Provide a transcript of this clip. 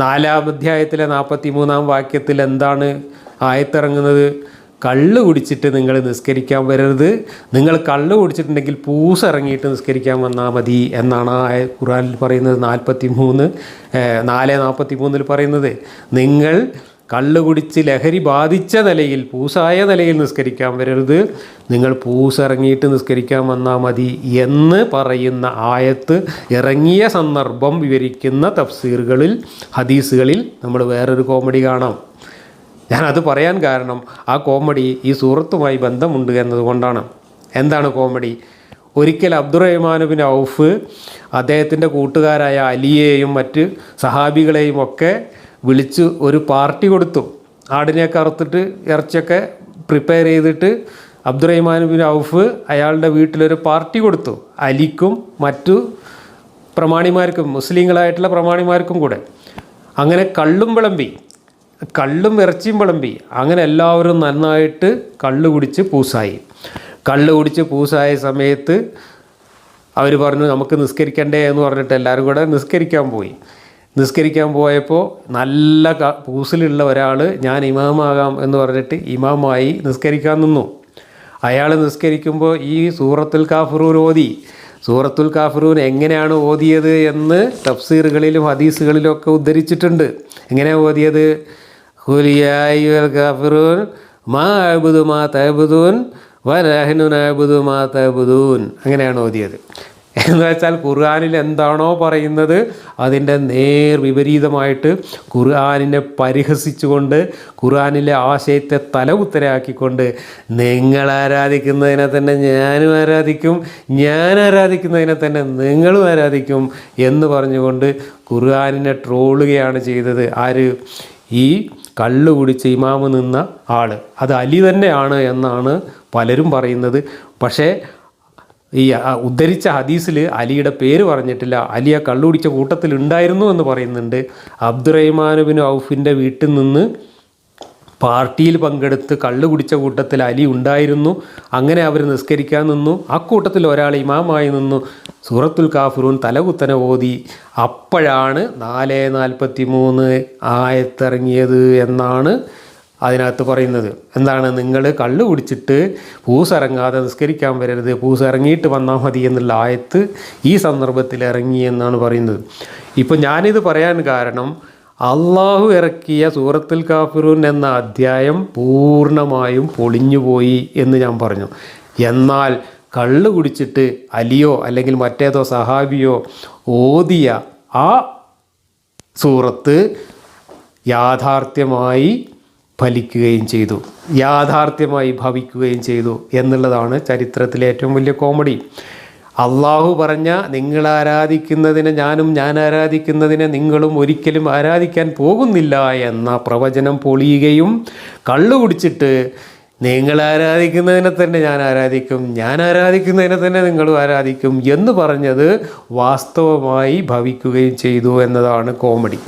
നാലാം അധ്യായത്തിലെ നാൽപ്പത്തി മൂന്നാം വാക്യത്തിൽ എന്താണ് ആയത്തിറങ്ങുന്നത്? കള്ള് കുടിച്ചിട്ട് നിങ്ങൾ നിസ്കരിക്കാൻ വരരുത്. നിങ്ങൾ കള്ള് കുടിച്ചിട്ടുണ്ടെങ്കിൽ പൂസ് ഇറങ്ങിയിട്ട് നിസ്കരിക്കാൻ വന്നാൽ മതി എന്നാണ് ആ ഖുറാനിൽ പറയുന്നത് നാൽപ്പത്തി മൂന്ന് നാല് നാൽപ്പത്തി മൂന്നിൽ പറയുന്നത്. നിങ്ങൾ കള്ള് കുടിച്ച് ലഹരി ബാധിച്ച നിലയിൽ പൂസായ നിലയിൽ നിസ്കരിക്കാൻ വരരുത്. നിങ്ങൾ പൂസ് ഇറങ്ങിയിട്ട് നിസ്കരിക്കാൻ വന്നാൽ മതി എന്ന് പറയുന്ന ആയത്ത് ഇറങ്ങിയ സന്ദർഭം വിവരിക്കുന്ന തഫ്സീറുകളിൽ ഹദീസുകളിൽ നമ്മൾ വേറൊരു കോമഡി കാണാം. ഞാനത് പറയാൻ കാരണം ആ കോമഡി ഈ സൂറത്തുമായി ബന്ധമുണ്ട് എന്നതുകൊണ്ടാണ്. എന്താണ് കോമഡി? ഒരിക്കൽ അബ്ദുറഹ്മാനുബിൻ ഔഫ് അദ്ദേഹത്തിന്റെ കൂട്ടുകാരായ അലിയെയും മറ്റ് സഹാബികളെയും ഒക്കെ വിളിച്ച് ഒരു പാർട്ടി കൊടുത്തു. ആടിനെയൊക്കെ അറുത്തിട്ട് ഇറച്ചിയൊക്കെ പ്രിപ്പയർ ചെയ്തിട്ട് അബ്ദുറഹ്മാനുബിൻ ഔഫ് അയാളുടെ വീട്ടിലൊരു പാർട്ടി കൊടുത്തു. അലിക്കും മറ്റു പ്രമാണിമാർക്കും മുസ്ലിങ്ങളായിട്ടുള്ള പ്രമാണിമാർക്കും കൂടെ. അങ്ങനെ കള്ളും വിളമ്പി കള്ളും ഇറച്ചിയും വിളമ്പി. അങ്ങനെ എല്ലാവരും നന്നായിട്ട് കള്ള് കുടിച്ച് പൂസായി. കള്ള് കുടിച്ച് പൂസായ സമയത്ത് അവർ പറഞ്ഞു നമുക്ക് നിസ്കരിക്കണ്ടേ എന്ന് പറഞ്ഞിട്ട് എല്ലാവരും കൂടെ നിസ്കരിക്കാൻ പോയി. നിസ്കരിക്കാൻ പോയപ്പോൾ നല്ല പൂസിലുള്ള ഒരാൾ ഞാൻ ഇമാമാകാം എന്ന് പറഞ്ഞിട്ട് ഇമാമായി നിസ്കരിക്കാൻ നിന്നു. അയാൾ നിസ്കരിക്കുമ്പോൾ ഈ സൂറത്തുൽ കാഫറൂൻ ഓതി. സൂറത്തുൽ കാഫറൂൻ എങ്ങനെയാണ് ഓതിയത് എന്ന് തഫ്സീറുകളിലും ഹദീസുകളിലും ഒക്കെ ഉദ്ധരിച്ചിട്ടുണ്ട്. എങ്ങനെയാണ് ഓതിയത്? ഹുലിയായുൽ കാഫറൂൻ മാ അബുദു മാ തബുദൂൻ വനഹ്നു നഅബുദു മാ തബുദൂൻ. അങ്ങനെയാണ് ഓതിയത്. എന്ന് വെച്ചാൽ ഖുർആാനിൽ എന്താണോ പറയുന്നത് അതിന്റെ നേർ വിപരീതമായിട്ട് ഖുർആാനിനെ പരിഹസിച്ചുകൊണ്ട് ഖുർആാനിലെ ആശയത്തെ തലകുത്തരാക്കിക്കൊണ്ട് നിങ്ങൾ ആരാധിക്കുന്നതിനെ തന്നെ ഞാനും ആരാധിക്കും ഞാൻ ആരാധിക്കുന്നതിനെ തന്നെ നിങ്ങളും ആരാധിക്കും എന്ന് പറഞ്ഞുകൊണ്ട് ഖുർആാനിനെ ട്രോളുകയാണ് ചെയ്തത് ആര്? ഈ കള്ളു കുടിച്ച് ഇമാമ് നിന്ന ആൾ അത് അലി തന്നെയാണ് എന്നാണ് പലരും പറയുന്നത്. പക്ഷേ ഈ ഉദ്ധരിച്ച ഹദീസിൽ അലിയുടെ പേര് പറഞ്ഞിട്ടില്ല. അലി ആ കള്ളു കുടിച്ച കൂട്ടത്തിൽ ഉണ്ടായിരുന്നു എന്ന് പറയുന്നുണ്ട്. അബ്ദുറഹ്മാനുബിൻ ഔഫിന്റെ വീട്ടിൽ നിന്ന് പാർട്ടിയിൽ പങ്കെടുത്ത് കള്ളു കുടിച്ച കൂട്ടത്തിൽ അലി ഉണ്ടായിരുന്നു. അങ്ങനെ അവർ നിസ്കരിക്കാൻ നിന്നു. ആ കൂട്ടത്തിൽ ഒരാൾ ഇമാമായി നിന്നു. സൂറത്തുൽ കാഫിറൂൻ തലകുത്തനെ ഓതി. അപ്പോഴാണ് നാല് നാൽപ്പത്തി മൂന്ന് ആയത്തിറങ്ങിയത് എന്നാണ് അതിനകത്ത് പറയുന്നത്. എന്താണ്? നിങ്ങൾ കള്ളു കുടിച്ചിട്ട് പൂസിറങ്ങാതെ നിസ്കരിക്കാൻ വരരുത്. പൂസ് ഇറങ്ങിയിട്ട് വന്നാൽ മതി എന്നുള്ള ആയത്ത് ഈ സന്ദർഭത്തിൽ ഇറങ്ങി എന്നാണ് പറയുന്നത്. ഇപ്പം ഞാനിത് പറയാൻ കാരണം അള്ളാഹു ഇറക്കിയ സൂറത്തുൽ കാഫിറൂൻ എന്ന അധ്യായം പൂർണമായും പൊളിഞ്ഞുപോയി എന്ന് ഞാൻ പറഞ്ഞു. എന്നാൽ കള്ള് കുടിച്ചിട്ട് അലിയോ അല്ലെങ്കിൽ മറ്റേതോ സഹാബിയോ ഓതിയ ആ സൂറത്ത് യാഥാർത്ഥ്യമായി ഫലിക്കുകയും ചെയ്തു. യാഥാർത്ഥ്യമായി ഭവിക്കുകയും ചെയ്തു എന്നുള്ളതാണ് ചരിത്രത്തിലെ ഏറ്റവും വലിയ കോമഡി. അള്ളാഹു പറഞ്ഞ നിങ്ങൾ ആരാധിക്കുന്നതിനെ ഞാനും ഞാൻ ആരാധിക്കുന്നതിനെ നിങ്ങളും ഒരിക്കലും ആരാധിക്കാൻ പോകുന്നില്ല എന്ന പ്രവചനം പൊളിയുകയും കള്ളു കുടിച്ചിട്ട് നിങ്ങൾ ആരാധിക്കുന്നതിനെ തന്നെ ഞാൻ ആരാധിക്കും ഞാൻ ആരാധിക്കുന്നതിനെ തന്നെ നിങ്ങളും ആരാധിക്കും എന്ന് പറഞ്ഞത് വാസ്തവമായി ഭവിക്കുകയും ചെയ്തു എന്നതാണ് കോമഡി.